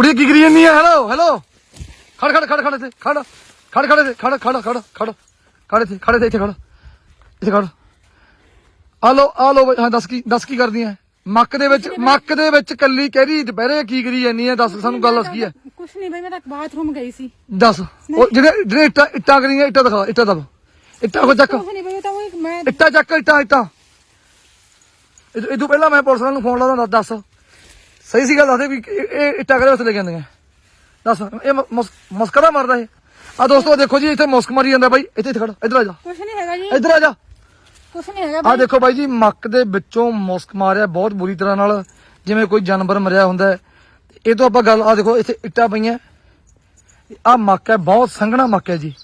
ਕੁੜੀ ਕੀ ਕਰੀ ਜਾਂਦੀ ਆ? ਹੈਲੋ ਹੈਲੋ ਖੜ ਖੜ ਖੜ ਖੜ ਇੱਥੇ ਖੜ। ਖੜ ਖੜ ਇੱਥੇ ਖੜ ਖੜ ਖੜ ਖੜ। ਖੜ ਇੱਥੇ ਖੜ ਇੱਥੇ ਖੜ। ਇੱਥੇ ਖੜ। ਆ ਲੋ ਆ ਲੋ ਹਾਂ ਦੱਸ ਕੀ ਦੱਸ ਕੀ ਕਰਦੀ ਐ? ਮੱਕ ਦੇ ਵਿੱਚ ਮੱਕ ਦੇ ਵਿੱਚ ਕੱਲੀ ਕਹਿਰੀ ਦੁਪਹਿਰੇ ਕੀ ਕਰੀ ਜਾਂਦੀ ਐ? ਦੱਸ ਸਾਨੂੰ ਗੱਲ ਦੱਸ ਕੀ ਐ? ਕੁਛ ਨਹੀਂ ਬਈ ਮੈਂ ਤਾਂ ਬਾਥਰੂਮ ਗਈ ਸੀ। ਦੱਸ ਉਹ ਜਿਹੜੇ ਜਿਹੜੇ ਇੱਟਾਂ ਇੱਟਾਂ ਕਰੀਆਂ ਇੱਟਾਂ ਦਿਖਾ ਇੱਟਾਂ ਦਬ। ਇੱਟਾਂ ਕੋ ਚੱਕ। ਕੁਛ ਨਹੀਂ ਬਈ ਉਹ ਤਾਂ ਉਹ ਮੈਂ ਇੱਟਾਂ ਚੱਕ ਇੱਟਾਂ ਇੱਟਾਂ। ਇਹ ਤੋਂ ਪਹਿਲਾਂ ਮੈਂ ਪੁਲਿਸ ਵਾਲਿਆਂ ਨੂੰ ਫੋਨ ਲਾਉਂਦਾ ਦੱਸ। ਸਹੀ ਸੀ ਗੱਲ ਦੱਸਦੇ ਵੀ ਇਹ ਇੱਟਾਂ ਕਰੇ ਉੱਥੇ ਲੈ ਕੇ ਜਾਂਦੀਆਂ ਦੱਸ ਇਹ ਮ- ਮੁਸ- ਮੁਸਕਰਾ ਮਾਰਦਾ ਇਹ। ਆ ਦੋਸਤੋ ਦੇਖੋ ਜੀ ਇੱਥੇ ਮੁਸਕ ਮਾਰੀ ਜਾਂਦਾ ਬਾਈ। ਇੱਥੇ ਇੱਥੇ ਖੜ ਇੱਧਰ ਆ ਜਾ। ਕੁਛ ਨਹੀਂ ਹੈਗਾ ਜੀ। ਇੱਧਰ ਆ ਜਾ। ਕੁਛ ਨਹੀਂ ਹੈਗਾ ਆ ਦੇਖੋ ਬਾਈ ਜੀ ਮੱਕ ਦੇ ਵਿੱਚੋਂ ਮੁਸਕ ਮਾਰਿਆ ਬਹੁਤ ਬੁਰੀ ਤਰ੍ਹਾਂ ਨਾਲ। ਜਿਵੇਂ ਕੋਈ ਜਾਨਵਰ ਮਰਿਆ ਹੁੰਦਾ। ਇਹ ਤੋਂ ਆਪਾਂ ਗੱਲ ਆ ਦੇਖੋ ਇੱਥੇ ਇੱਟਾਂ ਪਈਆਂ। ਆ ਮੱਕ ਹੈ ਬਹੁਤ ਸੰਘਣਾ ਮੱਕ ਹੈ ਜੀ।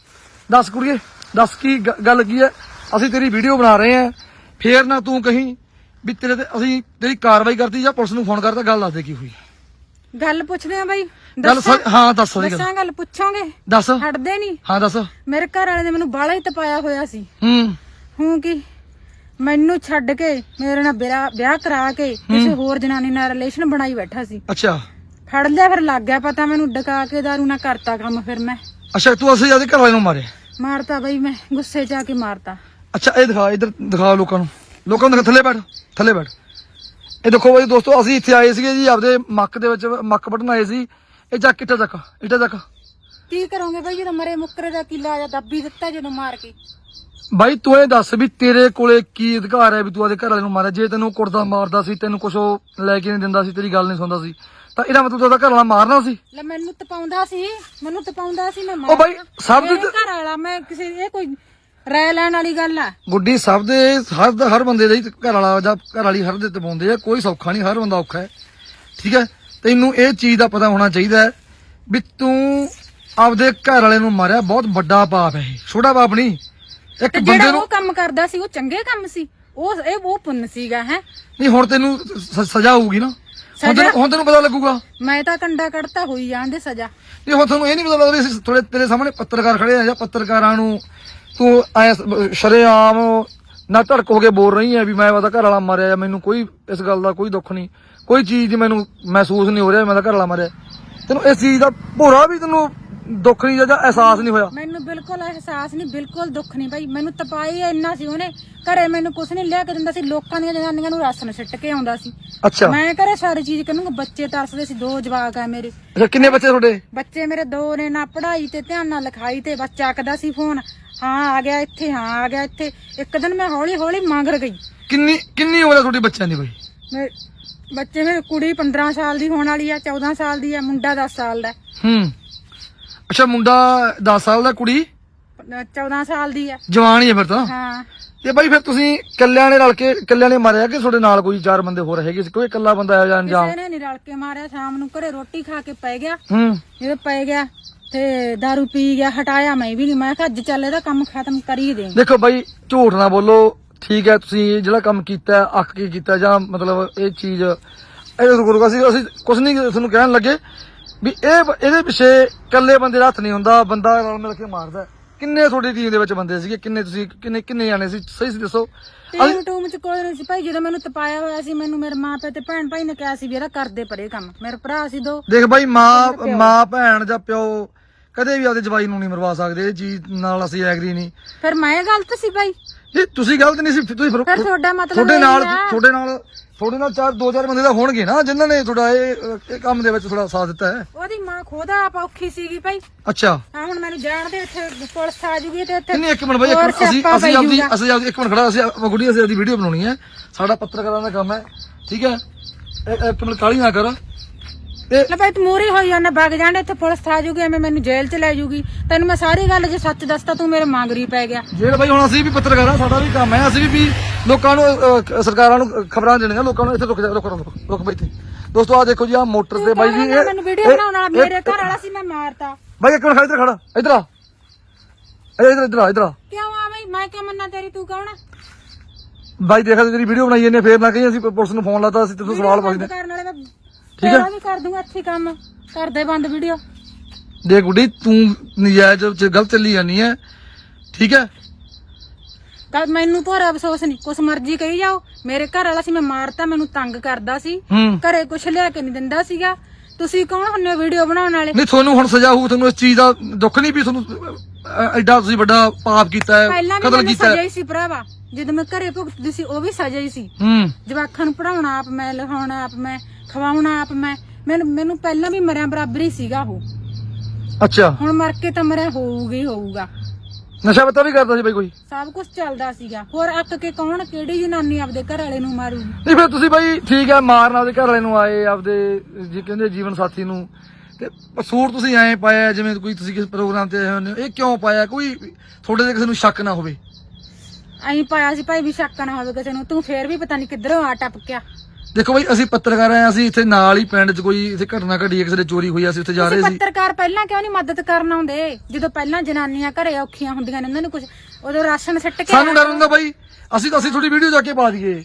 ਦੱਸ ਕੁੜੀਏ ਦੱਸ ਕੀ ਗੱਲ ਕੀ ਹੈ? ਅਸੀਂ ਤੇਰੀ ਵੀਡੀਓ ਬਣਾ ਰਹੇ ਹਾਂ। ਫੇਰ ਨਾ ਤੂੰ ਕਹੀਂ ਵੀ ਤੇਰੇ ਤੇ ਅਸੀਂ ਤੇਰੀ ਕਾਰਵਾਈ ਕਰਤੀ ਜਾਂ ਪੁਲਿਸ ਨੂੰ ਫੋਨ ਕਰਤਾ ਗੱਲ ਦੱਸ ਦੇ ਕੀ ਹੋਈ। ਗੱਲ ਪੁੱਛਦੇ ਆ ਬਈ। ਗੱਲ ਦੱਸਾਂ। ਸ- ਹਾਂ ਦੱਸ ਗੱਲ। ਦੱਸਾਂ ਗੱਲ ਪੁੱਛੋਗੇ? ਦੱਸ। ਹਟਦੇ ਨਹੀਂ। ਹਾਂ ਦੱਸ। ਮੇਰੇ ਘਰ ਵਾਲੇ ਨੇ ਮੈਨੂੰ ਬਾਲਾ ਹੀ ਤਪਾਇਆ ਹੋਇਆ ਸੀ। ਹੂੰ। ਹੂੰ ਕੀ? ਮੈਨੂੰ ਛੱਡ ਕੇ ਮੇਰੇ ਨਾਲ ਵਿਆਹ ਵਿਆਹ ਕਰਾ ਕੇ ਕਿਸੇ ਹੋਰ ਜਨਾਨੀ ਨਾਲ ਰਿਲੇਸ਼ਨ ਬਣਾਈ ਬੈਠਾ ਸੀ। ਅੱਛਾ। ਫੜ ਲਿਆ ਫਿਰ ਲੱਗ ਗਿਆ ਪਤਾ ਮੈਨੂੰ ਡਕਾ ਕੇ ਦਾਰੂ ਨਾਲ ਕਰਤਾ ਕੰਮ ਫਿਰ ਮੈਂ। ਅੱਛਾ ਤੂੰ ਅਸੀਂ ਆਦੇ ਘਰ ਵਾਲੇ ਨੂੰ ਮਾਰਿਆ? ਮਾਰਤਾ ਬਈ ਮੈਂ ਗੁੱਸੇ ਚ ਆ ਕੇ ਮਾਰਤਾ। ਅੱਛਾ ਇਹ ਦਿਖਾ ਇਧਰ ਦਿਖਾ ਲੋਕਾਂ ਨੂੰ। ਲੋਕਾਂ ਨੂੰ ਥੱਲੇ ਬੈਠ ਥੱਲੇ ਬੈਠ। ਇਹ ਦੇਖੋ ਬਾਈ ਦੋਸਤੋ ਅਸੀਂ ਇੱਥੇ ਆਏ ਸੀਗੇ ਜੀ ਆਪਦੇ ਮੱਕ ਦੇ ਵਿੱਚ ਮੱਕ ਵੱਢਣ ਆਏ ਸੀ। ਇਹ ਚੱਕ ਇੱਟਾ ਚੱਕ ਇੱਟਾ ਚੱਕ। ਕੀ ਕਰੋਗੇ ਬਈ ਜਦੋਂ ਮਰੇ ਮੁੱਕਰੇ ਦਾ ਕਿਲਾ ਜਾਂ ਦੱਬੀ ਦਿੱਤਾ ਜਦੋਂ ਮਾਰ ਕੇ? ਬਾਈ ਤੂੰ ਇਹ ਦੱਸ ਵੀ ਤੇਰੇ ਕੋਲੇ ਕੀ ਅਧਿਕਾਰ ਹੈ ਵੀ ਤੂੰ ਆਦੇ ਘਰ ਵਾਲੇ ਨੂੰ ਮਾਰਿਆ? ਜੇ ਤੈਨੂੰ ਕੁੜਦਾ ਮਾਰਦਾ ਸੀ ਤੈਨੂੰ ਕੁਛ ਉਹ ਲੈ ਕੇ ਨਹੀਂ ਦਿੰਦਾ ਸੀ ਤੇਰੀ ਗੱਲ ਨਹੀਂ ਸੁਣਦਾ ਸੀ ਤਾਂ ਇਹਦਾ ਮਤਲਬ ਤੂੰ ਉਹਦਾ ਘਰ ਵਾਲਾ ਮਾਰਨਾ ਸੀ? ਲੈ ਮੈਨੂੰ ਤਪਾਉਂਦਾ ਸੀ ਮੈਨੂੰ ਤਪਾਉਂਦਾ ਸੀ ਮੈਂ ਉਹ ਬਾਈ ਸਭ ਦੇ ਘਰ ਵਾਲਾ ਮੈਂ ਕਿਸੇ ਇਹ ਕੋਈ ਰਾਇ ਲੈਣ ਵਾਲੀ ਗੱਲ ਆ। ਗੁੱਡੀ ਸਭ ਦੇ ਹਰ ਦਾ- ਹਰ ਬੰਦੇ ਦਾ ਹੀ ਘਰ ਵਾਲਾ ਜਾਂ ਘਰ ਵਾਲੀ ਹਰ ਦੇ ਤੇ ਪਾਉਂਦੇ ਆ। ਕੋਈ ਸੌਖਾ ਨਹੀਂ ਹਰ ਬੰਦਾ ਔਖਾ ਹੈ। ਠੀਕ ਹੈ? ਤੈਨੂੰ ਇਹ ਚੀਜ਼ ਦਾ ਪਤਾ ਹੋਣਾ ਚਾਹੀਦਾ ਹੈ ਵੀ ਤੂੰ ਆਪਦੇ ਘਰ ਵਾਲੇ ਨੂੰ ਮਾਰਿਆ ਬਹੁਤ ਵੱਡਾ ਪਾਪ ਹੈ ਇਹ। ਛੋਟਾ ਪਾਪ ਨਹੀਂ। ਇੱਕ ਤੇ ਬੰਦੇ ਜਿਹੜਾ ਨੂੰ ਉਹ ਕੰਮ ਕਰਦਾ ਸੀ ਉਹ ਚੰਗੇ ਕੰਮ ਸੀ? ਉਹ ਇਹ ਉਹ ਪੁੰਨ ਸੀਗਾ ਹੈ? ਨਹੀਂ ਹੁਣ ਤੈਨੂੰ ਸ- ਸਜ਼ਾ ਹੋਊਗੀ ਨਾ। ਹੁਣ ਤੈਨੂੰ ਹੁਣ ਤੈਨੂੰ ਪਤਾ ਲੱਗੂਗਾ। ਮੈਂ ਤਾਂ ਕੰਡਾ ਕੱਢਤਾ ਹੋਈ ਜਾਣ ਦੇ ਸਜ਼ਾ। ਨਹੀਂ ਹੁਣ ਤੁਹਾਨੂੰ ਇਹ ਨਹੀਂ ਪਤਾ ਲੱਗਦਾ ਵੀ ਅਸੀਂ ਥੋੜੇ ਤੇਰੇ ਸਾਹਮਣੇ ਪੱਤਰਕਾਰ ਖੜੇ ਆ ਜਾਂ ਪੱਤਰਕਾਰਾਂ ਨੂੰ ਤੂੰ ਐ ਸ਼ਰੇਆਮ ਨਾ ਧੜਕ ਹੋ ਕੇ ਬੋਲ ਰਹੀ ਹੈ ਵੀ ਮੈਂ ਉਹਦਾ ਘਰ ਵਾਲਾ ਮਾਰਿਆ ਜਾਂ ਮੈਨੂੰ ਕੋਈ ਇਸ ਗੱਲ ਦਾ ਕੋਈ ਦੁੱਖ ਨਹੀਂ। ਕੋਈ ਚੀਜ਼ ਦੀ ਮੈਨੂੰ ਮਹਿਸੂਸ ਨਹੀਂ ਹੋ ਰਿਹਾ ਮੈਂ ਉਹਦਾ ਘਰ ਵਾਲਾ ਮਾਰਿਆ। ਤੈਨੂੰ ਇਸ ਚੀਜ਼ ਦਾ ਭੋਰਾ ਵੀ ਤੈਨੂੰ ਦੁੱਖ ਨਹੀਂ ਜਾਂ ਅਹਿਸਾਸ ਨਹੀਂ ਹੋਇਆ? ਮੈਨੂੰ ਬਿਲਕੁਲ ਅਹਿਸਾਸ ਨਹੀਂ ਬਿਲਕੁਲ ਦੁੱਖ ਨਹੀਂ ਭਾਈ। ਮੈਨੂੰ ਤਪਾਈ ਇੰਨਾ ਸੀ ਉਹਨੇ। ਘਰੇ ਮੈਨੂੰ ਕੁਝ ਨਹੀਂ ਲਿਆ ਕੇ ਦਿੰਦਾ ਸੀ। ਲੋਕਾਂ ਦੀਆਂ ਜਨਾਨੀਆਂ ਨੂੰ ਰਾਸ਼ਨ ਸਿੱਟ ਕੇ ਆਉਂਦਾ ਸੀ। ਅੱਛਾ। ਮੈਂ ਘਰੇ ਸਾਰੀ ਚੀਜ਼ ਕਰਨੂੰਗਾ ਬੱਚੇ ਤਰਸਦੇ ਸੀ ਦੋ ਜਵਾਕ ਆ ਮੇਰੇ। ਅੱਛਾ ਕਿੰਨੇ ਬੱਚੇ ਤੁਹਾਡੇ? ਬੱਚੇ ਮੇਰੇ ਦੋ ਨੇ ਨਾ ਪੜ੍ਹਾਈ ਤੇ ਧਿਆਨ ਨਾਲ ਲਿਖਾਈ ਤੇ ਬਸ ਚੱਕਦਾ ਸੀ ਫੋਨ। ਹਾਂ ਆ ਗਿਆ ਇੱਥੇ ਹਾਂ ਆ ਗਿਆ ਇੱਥੇ। ਇੱਕ ਦਿਨ ਮੈਂ ਹੌਲੀ ਹੌਲੀ ਮੰਗਰ ਗਈ। ਕਿੰਨੀ ਕਿੰਨੀ ਉਮਰ ਹੈ ਤੁਹਾਡੇ ਬੱਚਿਆਂ ਦੀ ਬਈ? ਮੇ- ਬੱਚੇ ਮੇਰੇ ਕੁੜੀ 15 ਸਾਲ ਦੀ ਹੋਣ ਵਾਲੀ ਆ 14 ਸਾਲ ਦੀ ਆ ਮੁੰਡਾ 10 ਸਾਲ ਦਾ। ਹੂੰ। ਅੱਛਾ ਮੁੰਡਾ 10 ਸਾਲ ਦਾ ਕੁੜੀ? 14 ਸਾਲ ਦੀ ਆ। ਜਵਾਨ ਹੀ ਹੈ ਫਿਰ ਤਾਂ। ਹਾਂ। ਤੇ ਬਾਈ ਫਿਰ ਤੁਸੀਂ ਇਕੱਲਿਆਂ ਨੇ ਰਲ ਕੇ ਇਕੱਲਿਆਂ ਨੇ ਮਾਰਿਆ ਕਿ ਤੁਹਾਡੇ ਨਾਲ ਕੋਈ ਚਾਰ ਬੰਦੇ ਹੋਰ ਹੈਗੇ ਸੀ? ਕੋਈ ਇਕੱਲਾ ਬੰਦਾ ਆਇਆ ਜਾਂ ਅੰਜਾਮ ਕਿਸੇ ਨੇ ਨਹੀਂ ਰਲ ਕੇ ਮਾਰਿਆ ਸ਼ਾਮ ਨੂੰ ਘਰੇ ਰੋਟੀ ਖਾ ਕੇ ਪੈ ਗਿਆ। ਹੂੰ। ਜਦੋਂ ਪੈ ਗਿਆ ਤੇ दारू ਪੀ ਗਿਆ, ਹਟਾਇਆ ਮੈਂ ਵੀ ਨਹੀਂ। ਮੈਂ ਕਿਹਾ, ਅੱਜ ਚੱਲ ਇਹਦਾ ਕੰਮ ਖਤਮ ਕਰੀ ਦੇ ਦੇਖੋ ਬਾਈ, ਝੂਠ ਨਾ ਬੋਲੋ। ਠੀਕ ਹੈ, ਤੁਸੀਂ ਜਿਹੜਾ ਕੰਮ ਕੀਤਾ ਅੱਖ ਕੀ ਕੀਤਾ ਜਾਂ ਮਤਲਬ ਇਹ ਚੀਜ਼, ਇਹ ਗੁਰੂ ਅਸੀਂ ਅਸੀਂ ਕੁਝ ਨਹੀਂ ਤੁਹਾਨੂੰ ਕਹਿਣ ਲੱਗੇ ਵੀ ਇਹ, ਇਹਦੇ ਪਿੱਛੇ ਇਕੱਲੇ ਬੰਦੇ ਦਾ ਹੱਥ ਨਹੀਂ ਹੁੰਦਾ, ਬੰਦਾ ਰਲ ਮਿਲ ਕੇ ਮਾਰਦਾ ਕਿੰਨੇ ਤੁਹਾਡੀ ਟੀਮ ਦੇ ਵਿੱਚ ਬੰਦੇ ਸੀਗੇ? ਕਿੰਨੇ ਤੁਸੀਂ ਕਿੰਨੇ ਕਿੰਨੇ ਜਾਣੇ ਸੀ? ਸਹੀ ਸੀ ਦੱਸੋ। ਟੀਮ ਟੂਮ ਚ ਕੋਈ ਨਹੀਂ ਸੀ। ਭਾਈ ਜਦੋਂ ਮੈਨੂੰ ਤਪਾਇਆ ਹੋਇਆ ਸੀ ਮੈਨੂੰ ਮੇਰੇ ਮਾਂ ਪਿਓ ਤੇ ਭੈਣ ਭਾਈ ਨੇ ਕਿਹਾ ਸੀ ਵੀ ਇਹਦਾ ਕਰਦੇ ਪਰੇ ਕੰਮ। ਮੇਰੇ ਭਰਾ ਸੀ ਦੋ। ਦੇਖ ਬਾਈ ਮਾਂ ਮਾਂ ਭੈਣ ਜਾਂ ਪਿਓ ਕਦੇ ਵੀ ਆਪਦੇ ਜਵਾਈ ਨੂੰ ਨਹੀਂ ਮਰਵਾ ਸਕਦੇ। ਇਹ ਚੀਜ਼ ਨਾਲ ਅਸੀਂ ਐਗਰੀ ਨਹੀਂ। ਫਿਰ ਮੈਂ ਗਲਤ ਸੀ ਭਾਈ? ਇਹ ਤੁਸੀਂ ਗਲਤ ਨਹੀਂ ਸੀ ਤੁਸੀਂ ਫਿਰ- ਫਿਰ ਤੁਹਾਡਾ ਮਤਲਬ ਤੁਹਾਡੇ ਇਹ ਨਾਲ ਆ- ਤੁਹਾਡੇ ਨਾਲ ਤੁਹਾਡੇ ਨਾਲ ਚਾਰ ਦੋ ਚਾਰ ਬੰਦੇ ਤਾਂ ਹੋਣਗੇ ਨਾ ਜਿਨ੍ਹਾਂ ਨੇ ਤੁਹਾਡਾ ਇਹ ਇਹ ਕੰਮ ਦੇ ਵਿੱਚ ਥੋੜਾ ਸਾਥ ਦਿੱਤਾ ਹੈ। ਉਹਦੀ ਮਾਂ ਖੁਦ ਆਪ ਔਖੀ ਸੀਗੀ ਭਾਈ। ਅੱਛਾ। ਆ ਹੁਣ ਮੈਨੂੰ ਜਾਣਦੇ ਇੱਥੇ ਪੁਲਿਸ ਆ ਜੂਗੀ ਤੇ ਇੱਥੇ ਨਹੀਂ ਇੱਕ ਮਿੰਟ ਬਾਈ ਇੱਕ ਹੋਰ ਮਿੰਟ ਅਸੀਂ ਸਿਆਪਾ ਅਸੀਂ ਪੈ ਆਪਦੀ ਜਾਊਗਾ। ਅਸੀਂ ਆਪਦੀ ਇੱਕ ਮਿੰਟ ਖੜਾ ਅਸੀਂ ਆਪ- ਗੁੱਡੀ ਅਸੀਂ ਆਪਦੀ ਵੀਡੀਓ ਬਣਾਉਣੀ ਹੈ। ਸਾਡਾ ਪੱਤਰਕਾਰਾਂ ਦਾ ਕੰਮ ਹੈ ਠੀਕ ਹੈ? ਇਹ- ਇੱਕ ਮਿੰਟ ਕਾਲੀ ਨਾ ਕਰ। ਲੈ ਭਾਈ ਤੂੰ ਮੂਰੀ ਹੋਈ ਜਾਂਦਾ ਵਗ ਜਾਂਦੇ ਇੱਥੇ ਪੁਲਿਸ ਆ ਜੂਗੀ ਐਵੇਂ ਮੈਨੂੰ ਜੇਲ੍ਹ ਚ ਲੈ ਜੂਗੀ। ਤੈਨੂੰ ਮੈਂ ਸਾਰੀ ਗੱਲ ਜੇ ਸੱਚ ਦੱਸਤਾ ਤੂੰ ਮੇਰੇ ਮੰਗਰੀ ਪੈ ਗਿਆ। ਜਿਹੜੇ ਬਾਈ ਹੁਣ ਅਸੀਂ ਵੀ ਪੱਤਰਕਾਰ ਆ ਸਾਡਾ ਵੀ ਕੰਮ ਹੈ ਅਸੀਂ ਵੀ ਲੋਕਾਂ ਨੂੰ ਅਹ, ਸਰਕਾਰਾਂ ਨੂੰ ਖਬਰਾਂ ਦੇਣੀਆਂ ਲੋਕਾਂ ਨੂੰ ਇੱਥੇ ਰੁਕ ਜਾ ਰੁਕ ਰੁਕ ਰੁਕ ਬਾਈ ਇੱਥੇ। ਦੋਸਤੋ ਆ ਦੇਖੋ ਜੀ ਆ ਮੋਟਰ ਤੇ ਬਾਈ ਜੀ ਮੈਨੂੰ ਵੀਡੀਓ ਇਹ- ਬਣਾਉਣ ਵਾਲਾ ਇਹ- ਮੇਰੇ ਘਰ ਵਾਲਾ ਸੀ ਮੈਂ ਮਾਰਤਾ। ਬਾਈ ਇੱਕ ਮਿੰਟ ਖੜ ਇੱਧਰ ਖੜਾ ਇੱਧਰ ਆ। ਇੱਧਰ ਇੱਧਰ ਇੱਧਰ ਆ ਇੱਧਰ ਆ। ਕਿਉਂ ਆ ਬਈ? ਮੈਂ ਕਿਉਂ ਮੰਨਾਂ ਤੇਰੀ ਤੂੰ ਕੌਣ? ਬਾਈ ਦੇਖਾ ਤੇਰੀ ਵੀਡੀਓ ਬਣਾਈ ਜਾਂਦੇ ਫੇਰ ਨਾ ਕਹੀਂ ਅਸੀਂ ਪੁਲਿਸ ਨੂੰ ਫੋਨ ਲਾਤਾ ਅਸੀਂ ਤੈਨੂੰ ਸਵਾਲ ਪੁੱਛਦੇ ਕਰਨ ਵਾਲੇ ਮੈਂ ਠੀਕ ਹੈ। ਤੇਰਾ ਵੀ ਕਰ ਦੂੰਗਾ ਅੱਛੀ ਕੰਮ। ਕਰਦੇ ਬੰਦ ਵੀਡੀਓ ਦੇਖ ਗੁੱਡੀ ਤੂੰ ਨਜਾਇਜ਼ ਚ ਗਲਤ ਚੱਲੀ ਜਾਨੀ ਹੈ ਠੀਕ ਹੈ ਕੱਲ ਮੈਨੂੰ ਭੋਰਾ ਅਫਸੋਸ ਨਹੀਂ ਕੁਛ ਮਰਜ਼ੀ ਕਹੀ ਜਾਓ। ਮੇਰੇ ਘਰ ਵਾਲਾ ਸੀ ਮੈਂ ਮਾਰਤਾ ਮੈਨੂੰ ਤੰਗ ਕਰਦਾ ਸੀ। ਹੂੰ। ਘਰੇ ਕੁਛ ਲਿਆ ਕੇ ਨਹੀਂ ਦਿੰਦਾ ਸੀਗਾ। ਤੁਸੀਂ ਕੌਣ ਹੁੰਨੇ ਹੋ ਵੀਡੀਓ ਬਣਾਉਣ ਵਾਲੇ? ਨਹੀਂ ਤੁਹਾਨੂੰ ਹੁਣ ਸਜ਼ਾ ਹੋਊ ਤੁਹਾਨੂੰ ਇਸ ਚੀਜ਼ ਦਾ ਦੁੱਖ ਨਹੀਂ ਵੀ ਤੁਹਾਨੂੰ ਅ, ਐਡਾ ਤੁਸੀਂ ਵੱਡਾ ਪਾਪ ਕੀਤਾ ਹੈ ਪਹਿਲਾਂ ਵੀ ਕਤਲ ਮੈਨੂੰ ਕੀਤਾ ਸਜ਼ਾ ਹੈ ਹੀ ਸੀ ਭਰਾਵਾ। ਜਦੋਂ ਮੈਂ ਘਰੇ ਭੁਗਤਦੀ ਸੀ ਉਹ ਵੀ ਸਜ਼ਾ ਹੀ ਸੀ। ਹੂੰ। ਜਵਾਖਾਂ ਨੂੰ ਪੜਾਉਣਾ ਆਪ ਮੈਂ ਲਿਖਾਉਣਾ ਆਪ ਮੈਂ। ਖਵਾਉਣਾ ਆਪ ਮੈਂ। ਮੈਨੂੰ ਮੈਨੂੰ ਪਹਿਲਾਂ ਵੀ ਮਰਿਆ ਬਰਾਬਰ ਹੀ ਸੀਗਾ ਉਹ। ਅੱਛਾ। ਹੁਣ ਮਰ ਕੇ ਤਾਂ ਮਰਿਆ ਹੋਊਗਾ ਹੀ ਹੋਊਗਾ। ਨਸ਼ਾ ਪਤਾ ਵੀ ਕਰਦਾ ਸੀ ਬਈ ਕੋਈ? ਸਭ ਕੁਝ ਚੱਲਦਾ ਸੀਗਾ। ਹੋਰ ਅੱਕ ਕੇ ਕੌਣ ਕਿਹੜੀ ਜਨਾਨੀ ਆਪਦੇ ਘਰ ਵਾਲੇ ਨੂੰ ਮਾਰੂਗੀ ਨਹੀਂ ਫਿਰ ਤੁਸੀਂ ਬਾਈ ਠੀਕ ਹੈ ਮਾਰਨ ਆਪਦੇ ਘਰ ਵਾਲੇ ਨੂੰ ਆਏ ਆਪਦੇ ਜੀ ਕਹਿੰਦੇ ਜੀਵਨ ਸਾਥੀ ਨੂੰ। ਤੇ ਕਸੂਰ ਤੁਸੀਂ ਐਂ ਪਾਇਆ ਜਿਵੇਂ ਕੋਈ ਤੁਸੀਂ ਕਿਸੇ ਪ੍ਰੋਗਰਾਮ ਤੇ ਆਏ ਹੁੰਦੇ ਹੋ ਇਹ ਕਿਉਂ ਪਾਇਆ? ਕੋਈ ਤੁਹਾਡੇ ਤੇ ਕਿਸੇ ਨੂੰ ਸ਼ੱਕ ਨਾ ਹੋਵੇ। ਐਂ ਪਾਇਆ ਸੀ ਭਾਈ ਵੀ ਸ਼ੱਕ ਨਾ ਹੋਵੇ ਕਿਸੇ ਨੂੰ। ਤੂੰ ਫੇਰ ਵੀ ਪਤਾ ਨਹੀਂ ਕਿੱਧਰੋਂ ਆ ਟਪਕਿਆ। ਦੇਖੋ ਬਾਈ ਅਸੀਂ ਪੱਤਰਕਾਰ ਆਏ ਹਾਂ, ਅਸੀਂ ਇੱਥੇ ਨਾਲ ਹੀ ਪਿੰਡ 'ਚ ਕੋਈ ਇੱਥੇ ਘਟਨਾ ਘਟੀ ਹੈ ਕਿਸੇ ਦੇ ਚੋਰੀ ਹੋਈ ਆ, ਅਸੀਂ ਉੱਥੇ ਜਾ ਰਹੇ ਸੀ। ਪੱਤਰਕਾਰ ਪਹਿਲਾਂ ਕਿਉਂ ਨਹੀਂ ਮਦਦ ਕਰਨ ਆਉਂਦੇ? ਜਦੋਂ ਪਹਿਲਾਂ ਜਨਾਨੀਆਂ ਘਰੇ ਔਖੀਆਂ ਹੁੰਦੀਆਂ ਨੇ ਉਹਨਾਂ ਨੂੰ ਕੁਝ ਉਦੋਂ ਰਾਸ਼ਨ ਸਿੱਟ ਕੇ ਸਾਨੂੰ ਡਰ ਹੁੰਦਾ ਬਾਈ ਅਸੀਂ ਤਾਂ ਅਸੀਂ ਤੁਹਾਡੀ ਵੀਡੀਓ ਜਾ ਕੇ ਪਾ ਦਈਏ।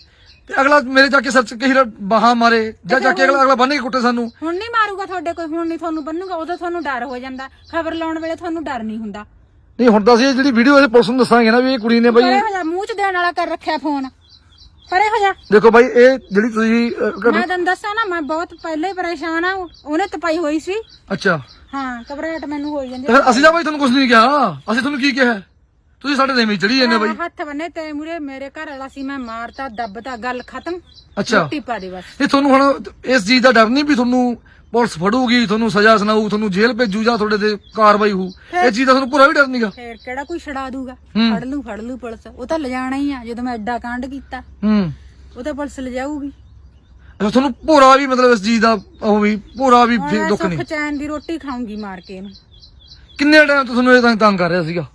ਤੇ ਅਗਲਾ ਮੇਰੇ ਜਾ ਕੇ ਸਰਚ ਕਹੀ ਬਾਹਾਂ ਮਾਰੇ ਜਾਂ ਜਾ ਕੇ ਅਗਲਾ ਅਗਲਾ ਬੰਨ ਕੇ ਕੁੱਟੇ ਸਾਨੂੰ। ਹੁਣ ਨਹੀਂ ਮਾਰੂਗਾ ਤੁਹਾਡੇ ਕੋਈ ਹੁਣ ਨਹੀਂ ਤੁਹਾਨੂੰ ਬੰਨੂਗਾ ਉਦੋਂ ਤੁਹਾਨੂੰ ਡਰ ਹੋ ਜਾਂਦਾ। ਖਬਰ ਲਾਉਣ ਵੇਲੇ ਤੁਹਾਨੂੰ ਡਰ ਨਹੀਂ ਹੁੰਦਾ। ਨਹੀਂ ਹੁਣ ਤਾਂ ਅਸੀਂ ਇਹ ਜਿਹੜੀ ਵੀਡੀਓ ਇਹ ਪੁਲਿਸ ਨੂੰ ਦੱਸਾਂਗੇ ਨਾ ਵੀ ਇਹ ਕੁੜੀ ਨੇ ਬਾਈ ਮੂੰਹ ਚ ਦੇਣ ਵਾਲਾ ਕਰ ਰੱਖਿਆ ਫੋਨ ਪਰੇ ਹੋ ਜਾ। ਦੇਖੋ ਬਾਈ ਇਹ ਜਿਹੜੀ ਤੁਸੀਂ ਅਹ, ਮੈਂ ਤੈਨੂੰ ਦੱਸਾਂ ਨਾ ਮੈਂ ਬਹੁਤ ਪਹਿਲੇ ਹੀ ਪਰੇਸ਼ਾਨ ਆ ਉਹਨੇ ਤਪਾਈ ਹੋਈ ਸੀ। ਅੱਛਾ। ਹਾਂ ਘਬਰਾਹਟ ਮੈਨੂੰ ਹੋਈ ਜਾਂਦੀ ਤੇ ਫਿਰ ਅਸੀਂ ਤਾਂ ਬਾਈ ਤੁਹਾਨੂੰ ਕੁਝ ਨਹੀਂ ਕਿਹਾ। ਅਸੀਂ ਤੁਹਾਨੂੰ ਕੀ ਕਿਹਾ? ਤੁਸੀਂ ਸਾਡੇ ਦੇ ਵਿੱਚ ਚੜੀ ਜਾਂਦੇ ਬਾਈ। ਹੱਥ ਬੰਨੇ ਤੇ ਮੂਰੇ ਮੇਰੇ ਘਰ ਵਾਲਾ ਸੀ ਮੈਂ ਮਾਰਤਾ ਦੱਬਤਾ ਗੱਲ ਖਤਮ। ਅੱਛਾ। ਮਿੱਟੀ ਪਾ ਦੇ ਬਸ। ਇਹ ਤੁਹਾਨੂੰ ਹੁਣ ਇਸ ਚੀਜ਼ ਦਾ ਡਰ ਨਹੀਂ ਵੀ ਤੁਹਾਨੂੰ ਪੁਲਿਸ ਫੜੂਗੀ ਤੁਹਾਨੂੰ ਸਜ਼ਾ ਸੁਣਾਊ ਤੁਹਾਨੂੰ ਜੇਲ੍ਹ ਭੇਜੂ ਜਾਂ ਤੁਹਾਡੇ ਤੇ ਕਾਰਵਾਈ ਹੋਊ। ਇਹ ਚੀਜ਼ ਦਾ ਤੁਹਾਨੂੰ ਪੂਰਾ ਵੀ ਡਰ ਨਹੀਂਗਾ ਫੇਰ ਕਿਹੜਾ ਕੋਈ ਛੜਾ ਦੂਗਾ? ਹੂੰ। ਫੜ ਲੂ ਫੜ ਲੂ ਪੁਲਿਸ। ਉਹ ਤਾਂ ਲਿਜਾਣਾ ਹੀ ਆ ਜਦੋਂ ਮੈਂ ਐਡਾ ਕਾਂਡ ਕੀਤਾ। ਹੂੰ। ਉਹ ਤਾਂ ਪੁਲਿਸ ਲਿਜਾਊਗੀ। ਅੱਛਾ ਤੁਹਾਨੂੰ ਪੂਰਾ ਵੀ ਮਤਲਬ ਇਸ ਚੀਜ਼ ਦਾ ਉਹ ਵੀ ਪੂਰਾ ਵੀ ਹੁਣ ਮੈਂ ਦੁੱਖ ਸੁੱਖ ਨਹੀਂ। ਚੈਨ ਦੀ ਰੋਟੀ ਖਾਊਂਗੀ ਮਾਰ ਕੇ ਇਹਨੂੰ। ਕਿੰਨੇ ਟਾਈਮ ਤੋਂ ਤੁਹਾਨੂੰ ਇਹ ਤੰਗ ਤੰਗ ਕਰ ਰਿਹਾ ਸੀਗਾ?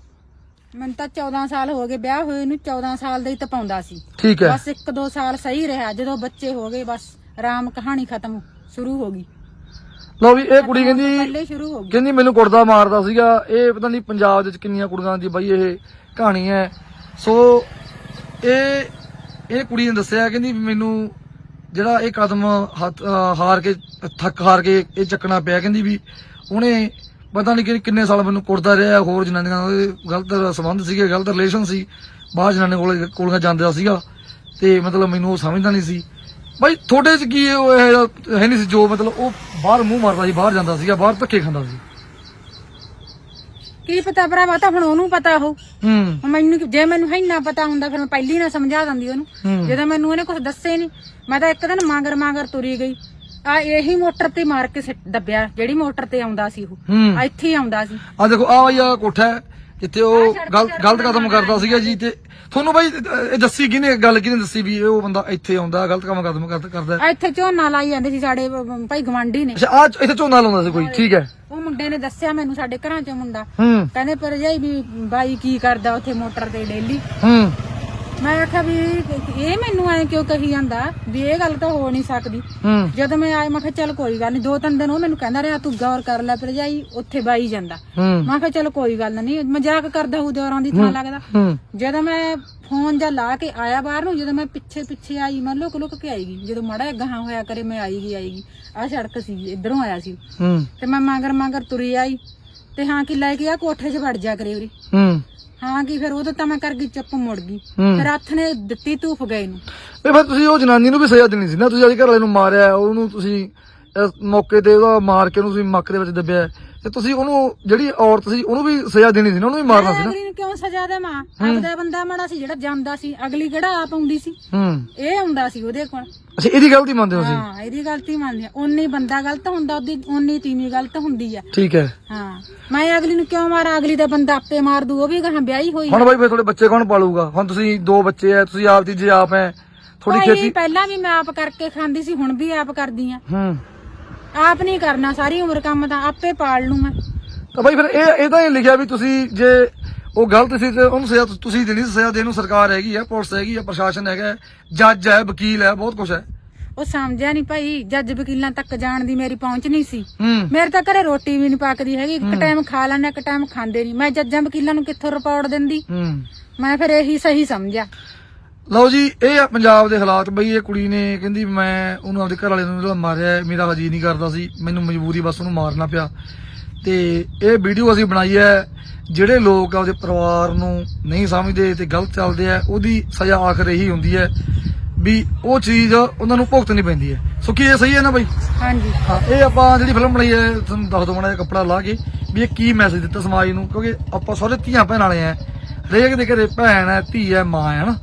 ਮੈਨੂੰ ਤਾਂ 14 ਸਾਲ ਹੋ ਗਏ ਵਿਆਹ ਹੋਏ ਨੂੰ 14 ਸਾਲ ਦਾ ਹੀ ਤਪਾਉਂਦਾ ਸੀ। ਠੀਕ ਹੈ। ਬਸ ਇੱਕ ਦੋ ਸਾਲ ਸਹੀ ਰਿਹਾ ਜਦੋਂ ਬੱਚੇ ਹੋ ਗਏ ਬਸ ਰਾਮ ਕਹਾਣੀ ਖਤਮ ਸ਼ੁਰੂ ਹੋ ਗਈ। ਲਓ ਵੀ ਇਹ ਕੁੜੀ ਕਹਿੰਦੀ ਪਹਿਲੇ ਸ਼ੁਰੂ ਹੋ ਗਈ ਕਹਿੰਦੀ ਮੈਨੂੰ ਕੁੜਦਾ ਮਾਰਦਾ ਸੀਗਾ। ਇਹ ਪਤਾ ਨਹੀਂ ਪੰਜਾਬ ਦੇ ਵਿੱਚ ਕਿੰਨੀਆਂ ਕੁੜੀਆਂ ਦੀ ਬਾਈ ਇਹ ਕਹਾਣੀ ਹੈ। ਸੋ ਇਹ ਇਹ ਕੁੜੀ ਨੇ ਦੱਸਿਆ ਕਹਿੰਦੀ ਵੀ ਮੈਨੂੰ ਜਿਹੜਾ ਇਹ ਕਦਮ ਹੱਥ- ਅਹ ਹਾਰ ਕੇ ਥੱਕ ਹਾਰ ਕੇ ਇਹ ਚੱਕਣਾ ਪਿਆ। ਕਹਿੰਦੀ ਵੀ ਉਹਨੇ ਪਤਾ ਨਹੀਂ ਕਿ ਕਿੰਨੇ ਸਾਲ ਮੈਨੂੰ ਕੁੜਦਾ ਰਿਹਾ ਹੋਰ ਜਨਾਨੀਆਂ ਨਾਲ ਉਹਦੇ ਗਲਤ ਸੰਬੰਧ ਸੀਗੇ ਗਲਤ ਰਿਲੇਸ਼ਨ ਸੀ। ਬਾਹਰ ਜਨਾਨੀ ਕੋਲ ਕੋਲੀਆਂ ਜਾਂਦਾ ਸੀਗਾ। ਤੇ ਮਤਲਬ ਮੈਨੂੰ ਉਹ ਸਮਝਦਾ ਨਹੀਂ ਸੀ। ਬਾਈ ਤੁਹਾਡੇ ਚ ਕੀ ਉਹ ਇਹ ਜਿਹਾ ਹੈ ਨਹੀਂ ਸੀ ਜੋ ਮਤਲਬ ਉਹ ਬਾਹਰ ਮੂੰਹ ਮਾਰਦਾ ਸੀ ਬਾਹਰ ਜਾਂਦਾ ਸੀਗਾ ਬਾਹਰ ਧੱਕੇ ਖਾਂਦਾ ਸੀ। ਕੀ ਪਤਾ ਭਰਾਵਾ ਤਾਂ ਹੁਣ ਉਹਨੂੰ ਪਤਾ ਹੋ। ਹੂੰ ਮੈਨੂੰ ਕੀ- ਜੇ ਮੈਨੂੰ ਇੰਨਾ ਪਤਾ ਹੁੰਦਾ ਫਿਰ ਮੈਂ ਪਹਿਲੀ ਨਾ ਸਮਝਾ ਦਿੰਦੀ ਉਹਨੂੰ। ਹੂੰ। ਜਦੋਂ ਮੈਨੂੰ ਉਹਨੇ ਕੁਝ ਦੱਸੇ ਨਹੀਂ ਮੈਂ ਤਾਂ ਇੱਕ ਦਿਨ ਮਾਂਗਰ ਮਾਂਗਰ ਤੁਰੀ ਗਈ। ਆ ਇਹੀ ਮੋਟਰ ਤੇ ਮਾਰ ਕੇ ਸਿੱਟ ਦੱਬਿਆ ਜਿਹੜੀ ਮੋਟਰ ਤੇ ਆਉਂਦਾ ਸੀ ਉਹ। ਹੂੰ। ਆ ਇੱਥੇ ਹੀ ਆਉਂਦਾ ਸੀ। ਆ ਦੇਖੋ ਆ ਬਈ ਆ ਕੋਠਾ ਹੈ। ਜਿੱਥੇ ਉਹ ਗਲਤ ਗਲਤ ਕਦਮ ਕਰਦਾ ਸੀਗਾ ਜੀ ਤੇ ਤੁਹਾਨੂੰ ਬਾਈ ਇਹ ਦੱਸੀ ਕਿਹਨੇ ਗੱਲ ਕਿਹਨੇ ਦੱਸੀ ਵੀ ਇਹ ਉਹ ਬੰਦਾ ਇੱਥੇ ਆਉਂਦਾ ਗਲਤ ਕੰਮ ਕਦਮ ਕਰ- ਕਰਦਾ ਆ ਇੱਥੇ ਝੋਨਾ ਲਾਈ ਜਾਂਦੇ ਸੀ ਸਾਡੇ ਬ- ਭਾਈ ਗਵਾਂਢੀ ਨੇ। ਅੱਛਾ ਆ ਇੱਥੇ ਝੋਨਾ ਲਾਉਂਦਾ ਸੀ ਕੋਈ ਠੀਕ ਹੈ। ਉਹ ਮੁੰਡੇ ਨੇ ਦੱਸਿਆ ਮੈਨੂੰ ਸਾਡੇ ਘਰਾਂ ਚੋਂ ਮੁੰਡਾ। ਹੂੰ। ਕਹਿੰਦੇ ਭਰਜਾਈ ਵੀ ਬਾਈ ਕੀ ਕਰਦਾ ਉੱਥੇ ਮੋਟਰ ਤੇ ਡੇਲੀ। ਹੂੰ। ਮੈਂ ਆਖਿਆ ਵੀ ਇਹ ਮੈਨੂੰ ਐ ਕਿਉਂ ਕਹੀ ਜਾਂਦਾ? ਵੀ ਇਹ ਗੱਲ ਤਾਂ ਹੋ ਨਹੀਂ ਸਕਦੀ। ਹੂੰ। ਜਦੋਂ ਮੈਂ ਆਏ ਮੈਂ ਕਿਹਾ ਚੱਲ ਕੋਈ ਗੱਲ ਨਹੀਂ ਦੋ ਤਿੰਨ ਦਿਨ ਉਹ ਮੈਨੂੰ ਕਹਿੰਦਾ ਰਿਹਾ ਤੂੰ ਗੌਰ ਕਰ ਲੈ ਭਰਜਾਈ ਉੱਥੇ ਬਾਈ ਜਾਂਦਾ। ਹੂੰ। ਮੈਂ ਕਿਹਾ ਚੱਲ ਕੋਈ ਗੱਲ ਨਹੀਂ ਮਜ਼ਾਕ ਕਰਦਾ ਹੂ ਦੌਰਾਂ ਦੀ ਥਾਂ ਲੱਗਦਾ। ਹੂੰ। ਜਦੋਂ ਮੈਂ ਫੋਨ ਜਾਂ ਲਾ ਕੇ ਆਇਆ ਬਾਹਰ ਨੂੰ ਜਦੋਂ ਮੈਂ ਪਿੱਛੇ ਪਿੱਛੇ ਆਈ ਮੈਂ ਲੁਕ ਲੁਕ ਕੇ ਆਈਗੀ। ਜਦੋਂ ਮੜਾ ਗਾਹਾਂ ਹੋਇਆ ਕਰੇ ਮੈਂ ਆਈਗੀ ਆਈਗੀ। ਆ ਸੜਕ ਸੀ ਇਧਰੋਂ ਆਇਆ ਸੀ ਹੂੰ। ਤੇ ਮੈਂ ਮਗਰ ਮਗਰ ਤੁਰੀ ਆਈ। ਤੇ ਹਾਂ ਕਿ ਲੈ ਕੇ ਆ ਕੋਠੇ 'ਚ ਵੜ ਜਾ ਕਰੇ ਉਰੀ। ਹੂੰ। ਹਾਂ ਕਿ ਫਿਰ ਉਦੋਂ ਤਾਂ ਮੈਂ ਕਰ ਗਈ ਚੁੱਪ ਮੁੜ ਗਈ। ਹੂੰ। ਫਿਰ ਹੱਥ ਨੇ ਦਿੱਤੀ ਧੂਫ ਗਏ ਨੂੰ। ਵੀ ਫਿਰ ਤੁਸੀਂ ਉਹ ਜਨਾਨੀ ਨੂੰ ਵੀ ਸਜ਼ਾ ਦੇਣੀ ਸੀ ਨਾ ਤੁਸੀਂ ਅੱਜ ਘਰ ਵਾਲੇ ਨੂੰ ਮਾਰਿਆ ਉਹਨੂੰ ਤੁਸੀਂ ਮੌਕੇ ਤੇ ਉਹਦਾ ਮਾਰ ਕੇ ਉਹਨੂੰ ਤੁਸੀਂ ਮੱਕ ਦੇ ਵਿੱਚ ਦੱਬਿਆ ਤੇ ਤੁਸੀਂ ਉਹਨੂੰ ਜਿਹੜੀ ਔਰਤ ਸੀ ਉਹਨੂੰ ਵੀ ਸਜ਼ਾ ਦੇਣੀ ਸੀ ਨਾ ਉਹਨੂੰ ਵੀ ਮਾਰਨਾ ਸੀ ਨਾ? ਅਗਲੀ ਨੂੰ ਕਿਉਂ ਸਜ਼ਾ ਦੇਵਾਂ? ਆਪਦਾ ਬੰਦਾ ਮਾੜਾ ਸੀ ਜਿਹੜਾ ਜਾਂਦਾ ਸੀ। ਅਗਲੀ ਕਿਹੜਾ ਆਪ ਆਉਂਦੀ ਸੀ? ਹੂੰ। ਇਹ ਆਉਂਦਾ ਸੀ ਉਹਦੇ ਕੋਲ। ਅੱਛਾ ਇਹਦੀ ਗਲਤੀ ਮੰਨਦੇ ਹੋ ਤੁਸੀਂ? ਹਾਂ ਇਹਦੀ ਗਲਤੀ ਮੰਨਦੀ ਆ ਉਨੀ ਬੰਦਾ ਗਲਤ ਹੁੰਦਾ ਉਹਦੀ ਉਨੀ ਤੀਵੀਂ ਗਲਤ ਹੁੰਦੀ ਆ। ਠੀਕ ਹੈ। ਹਾਂ। ਮੈਂ ਅਗਲੀ ਨੂੰ ਕਿਉਂ ਮਾਰਾਂ? ਅਗਲੀ ਦਾ ਬੰਦਾ ਆਪੇ ਮਾਰ ਦੂ ਉਹ ਵੀ ਕਹਾਂ ਵਿਆਹੀ ਹੋਈ ਹੁਣ ਬਾਈ ਫਿਰ ਤੁਹਾਡੇ ਬੱਚੇ ਕੌਣ ਪਾਲੂਗਾ? ਹੁਣ ਤੁਸੀਂ ਦੋ ਬੱਚੇ ਐ ਤੁਸੀਂ ਆਪ ਦੀ ਜੇ ਆਪ ਐ ਥੋੜੀ ਭਾਈ ਖੇਤੀ ਪਹਿਲਾਂ ਵੀ ਮੈਂ ਆਪ ਕਰਕੇ ਖਾਂਦੀ ਸੀ ਹੁਣ ਵੀ ਆਪ ਕਰਦੀ ਆ। ਹੂੰ। ਆਪ ਨਹੀਂ ਕਰਨਾ ਸਾਰੀ ਉਮਰ ਕੰਮ ਤਾਂ ਆਪੇ ਪਾਲ ਲੂ ਮੈਂ। ਤਾਂ ਬਾਈ ਫਿਰ ਇਹ ਇਹ ਤਾਂ ਇਹ ਲਿਖਿਆ ਵੀ ਤੁਸੀਂ ਜੇ ਉਹ ਗਲਤ ਸੀ ਤੇ ਉਹਨੂੰ ਸਜ਼ਾ ਤੁਸੀਂ ਦੇਣੀ ਸੀ ਸਜ਼ਾ ਦੇਣ ਨੂੰ ਸਰਕਾਰ ਹੈਗੀ ਹੈ ਪੁਲਿਸ ਹੈਗੀ ਹੈ ਪ੍ਰਸ਼ਾਸਨ ਹੈਗਾ ਹੈ, ਜੱਜ ਹੈ ਵਕੀਲ ਹੈ ਬਹੁਤ ਕੁਝ ਹੈ। ਉਹ ਸਮਝਿਆ ਨਹੀਂ ਭਾਈ ਜੱਜ ਵਕੀਲਾਂ ਤੱਕ ਜਾਣ ਦੀ ਮੇਰੀ ਪਹੁੰਚ ਨਹੀਂ ਸੀ। ਹੂੰ। ਮੇਰੇ ਤਾਂ ਘਰੇ ਰੋਟੀ ਵੀ ਨਹੀਂ ਪੱਕਦੀ ਹੈਗੀ ਇੱਕ ਟਾਈਮ ਖਾ ਲੈਣੇ ਇੱਕ ਟਾਈਮ ਖਾਂਦੇ ਨਹੀਂ। ਮੈਂ ਜੱਜਾਂ ਵਕੀਲਾਂ ਨੂੰ ਕਿੱਥੋਂ ਰਿਪੋਰਟ ਦਿੰਦੀ? ਹੂੰ। ਮੈਂ ਫਿਰ ਇਹੀ ਸਹੀ ਸਮਝਿਆ। ਲਓ ਜੀ ਇਹ ਆ ਪੰਜਾਬ ਦੇ ਹਾਲਾਤ ਬਈ ਇਹ ਕੁੜੀ ਨੇ ਕਹਿੰਦੀ ਮੈਂ ਉਹਨੂੰ ਆਪਦੇ ਘਰ ਵਾਲੇ ਨੂੰ ਜਿਹੜਾ ਮਾਰਿਆ ਮੇਰਾ ਜੀ ਨਹੀਂ ਕਰਦਾ ਸੀ ਮੈਨੂੰ ਮਜਬੂਰੀ ਬਸ ਉਹਨੂੰ ਮਾਰਨਾ ਪਿਆ। ਤੇ ਇਹ ਵੀਡੀਓ ਅਸੀਂ ਬਣਾਈ ਹੈ ਜਿਹੜੇ ਲੋਕ ਆਪਦੇ ਪਰਿਵਾਰ ਨੂੰ ਨਹੀਂ ਸਮਝਦੇ ਤੇ ਗਲਤ ਚੱਲਦੇ ਆ ਉਹਦੀ ਸਜ਼ਾ ਆਖਰ ਇਹੀ ਹੁੰਦੀ ਹੈ ਵੀ ਉਹ ਚੀਜ਼ ਉਹਨਾਂ ਨੂੰ ਭੁਗਤਣੀ ਪੈਂਦੀ ਹੈ। ਸੋ ਕੀ ਇਹ ਸਹੀ ਹੈ ਨਾ ਬਾਈ? ਹਾਂਜੀ। ਹਾਂ ਇਹ ਆਪਾਂ ਜਿਹੜੀ ਫਿਲਮ ਬਣਾਈ ਹੈ ਤੁਹਾਨੂੰ ਦੱਸ ਦੋ ਮਾੜਾ ਜਿਹਾ ਕੱਪੜਾ ਲਾ ਕੇ ਵੀ ਇਹ ਕੀ ਮੈਸੇਜ ਦਿੱਤਾ ਸਮਾਜ ਨੂੰ ਕਿਉਂਕਿ ਆਪਾਂ ਸਾਰੇ ਧੀਆਂ ਭੈਣ ਵਾਲੇ ਆ। ਹਰੇਕ ਦੇ ਘਰੇ ਭੈਣ ਹੈ ਧੀ ਹੈ ਮਾਂ ਹੈ ਨਾ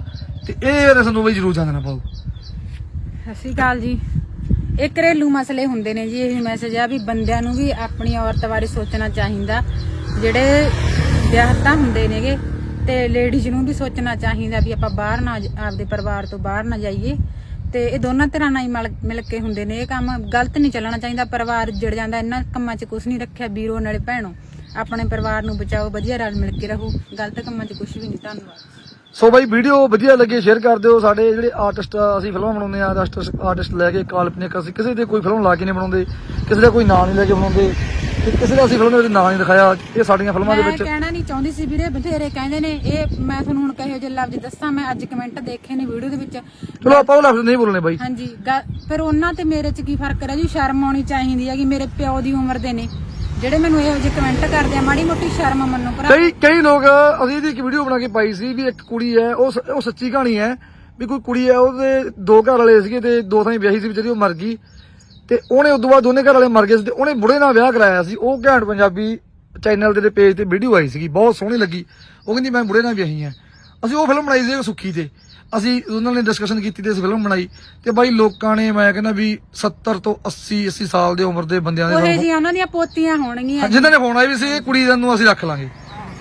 ਤੇ ਇਹ ਬਾਰੇ ਸਾਨੂੰ ਬਈ ਜ਼ਰੂਰ ਜਾਣਨਾ ਪਊ। ਸਤਿ ਸ਼੍ਰੀ ਅਕਾਲ ਜੀ। ਇਹ ਘਰੇਲੂ ਮਸਲੇ ਹੁੰਦੇ ਨੇ ਜੀ, ਇਹ ਮੈਸੇਜ ਆ ਵੀ ਬੰਦਿਆਂ ਨੂੰ ਵੀ ਆਪਣੀ ਔਰਤ ਬਾਰੇ ਸੋਚਣਾ ਚਾਹੀਦਾ। ਜਿਹੜੇ ਵਿਆਹਤਾ ਹੁੰਦੇ ਨੇਗੇ ਤੇ ਲੇਡੀਜ਼ ਨੂੰ ਵੀ ਸੋਚਣਾ ਚਾਹੀਦਾ ਵੀ ਆਪਾਂ ਬਾਹਰ ਨਾ ਆਪਦੇ ਪਰਿਵਾਰ ਤੋਂ ਬਾਹਰ ਨਾ ਜਾਈਏ। ਤੇ ਇਹ ਦੋਨਾਂ ਤਰ੍ਹਾਂ ਨਾਲ ਹੀ ਮਿਲ ਕੇ ਹੁੰਦੇ ਨੇ ਇਹ ਕੰਮ। ਗਲਤ ਨਹੀਂ ਚੱਲਣਾ ਚਾਹੀਦਾ, ਪਰਿਵਾਰ ਜੁੜ ਜਾਂਦਾ ਇਹਨਾਂ ਕੰਮਾਂ 'ਚ ਕੁਝ ਨਹੀਂ ਰੱਖਿਆ ਵੀਰੋ ਨਾਲੇ ਭੈਣੋ। ਆਪਣੇ ਪਰਿਵਾਰ ਨੂੰ ਬਚਾਓ, ਵਧੀਆ ਰਲ ਮਿਲ ਕੇ ਰਹੋ। ਗਲਤ ਕੰਮਾਂ 'ਚ ਕੁਝ ਵੀ ਨਹੀਂ, ਧੰਨਵਾਦ। ਸੋ ਬਾਈ ਵੀਡੀਓ ਵਧੀਆ ਲੱਗੇ ਸ਼ੇਅਰ ਕਰ ਦਿਓ। ਸਾਡੇ ਜਿਹੜੇ ਆਰਟਿਸਟ ਅਸੀਂ ਫਿਲਮਾਂ ਬਣਾਉਂਦੇ ਆ ਆਰਟਿਸਟ ਆਰਟਿਸਟ ਲੈ ਕੇ ਕਾਲਪਨਿਕ ਅਸੀਂ ਕਿਸੇ ਦੇ ਕੋਈ ਫਿਲਮ ਲਾ ਕੇ ਨਹੀਂ ਬਣਾਉਂਦੇ ਕਿਸੇ ਦਾ ਕੋਈ ਨਾਂ ਨਹੀਂ ਲੈ ਕੇ ਬਣਾਉਂਦੇ ਤੇ ਕਿਸੇ ਦਾ ਅਸੀਂ ਫਿਲਮ ਦੇ ਵਿੱਚ ਨਾਂ ਨਹੀਂ ਦਿਖਾਇਆ। ਇਹ ਸਾਡੀਆਂ ਫਿਲਮਾਂ ਦੇ ਮੈਂ ਵਿੱਚ ਕਹਿਣਾ ਨਹੀਂ ਚਾਹੁੰਦੀ ਸੀ ਵੀਰੇ ਬਥੇਰੇ ਕਹਿੰਦੇ ਨੇ ਇਹ ਮੈਂ ਤੁਹਾਨੂੰ ਹੁਣ ਕਹੇ ਜੇ ਲਫ਼ਜ਼ ਦੱਸਾਂ ਮੈਂ ਅੱਜ ਕਮੈਂਟ ਦੇਖੇ ਨੇ ਵੀਡੀਓ ਦੇ ਵਿੱਚ। ਚਲੋ ਆਪਾਂ ਉਹ ਲਫ਼ਜ਼ ਨਹੀਂ ਬੋਲਣੇ ਬਾਈ। ਹਾਂਜੀ ਫਿਰ ਉਹਨਾਂ ਤੇ ਮੇਰੇ 'ਚ ਕੀ ਫ਼ਰਕ ਹੈ ਜੀ? ਸ਼ਰਮ ਆਉਣੀ ਚਾਹੀਦੀ ਹੈ ਕਿ ਮੇਰੇ ਪਿਓ ਦੀ ਉਮਰ ਦੇ ਨੇ। ਜਿਹੜੇ ਮੈਨੂੰ ਇਹੋ ਜਿਹੇ ਕਮੈਂਟ ਕਰਦੇ ਆ, ਮਾੜੀ ਮੋਟੀ ਸ਼ਰਮ ਮੰਨੋ ਭਰਾ। ਕਈ ਕਈ ਲੋਕ, ਅਸੀਂ ਇਹਦੀ ਇੱਕ ਵੀਡੀਓ ਬਣਾ ਕੇ ਪਾਈ ਸੀ ਵੀ ਇੱਕ ਕੁੜੀ ਹੈ, ਉਹ ਸ- ਉਹ ਸੱਚੀ ਕਹਾਣੀ ਹੈ ਵੀ ਕੋਈ ਕੁੜੀ ਹੈ, ਉਹਦੇ ਦੋ ਘਰ ਵਾਲੇ ਸੀਗੇ ਤੇ ਦੋ ਥਾਈਂ ਵਿਆਹੀ ਸੀ, ਵਿਚਾਰੀ ਉਹ ਮਰ ਗਈ ਤੇ ਉਹਨੇ ਉਦੋਂ ਬਾਅਦ ਦੋਨੇ ਘਰ ਵਾਲੇ ਮਰ ਗਏ ਸੀ ਤੇ ਉਹਨੇ ਬੁੜੇ ਨਾਲ ਵਿਆਹ ਕਰਾਇਆ ਸੀ। ਉਹ ਘੈਂਟ ਪੰਜਾਬੀ ਚੈਨਲ ਦੇ ਪੇਜ ਤੇ ਵੀਡੀਓ ਆਈ ਸੀਗੀ, ਬਹੁਤ ਸੋਹਣੀ ਲੱਗੀ। ਉਹ ਕਹਿੰਦੀ, ਮੈਂ ਬੁੜੇ ਨਾਲ ਵਿਆਹੀ ਆ ਅਸੀਂ ਉਹ ਫਿਲਮ ਬਣਾਈ ਸੀ ਸੁੱਖੀ ਤੇ। ਅਸੀਂ ਉਹਨਾਂ ਨੇ ਡਿਸਕਸ਼ਨ ਕੀਤੀ ਤੇ ਅਸੀਂ ਫਿਲਮ ਬਣਾਈ ਤੇ ਬਾਈ ਲੋਕਾਂ ਨੇ ਮੈਂ ਕਹਿੰਦਾ ਵੀ 70 ਤੋਂ 80 80 ਸਾਲ ਦੇ ਉਮਰ ਦੇ ਬੰਦਿਆਂ ਦੇ ਉਹ ਜੀ ਉਹਨਾਂ ਦੀਆਂ ਪੋਤੀਆਂ ਹੋਣਗੀਆਂ ਜਿਨ੍ਹਾਂ ਨੇ ਆਇਆ ਵੀ ਸੀ ਇਹ ਕੁੜੀ ਨੂੰ ਅਸੀਂ ਰੱਖ ਲਾਂਗੇ।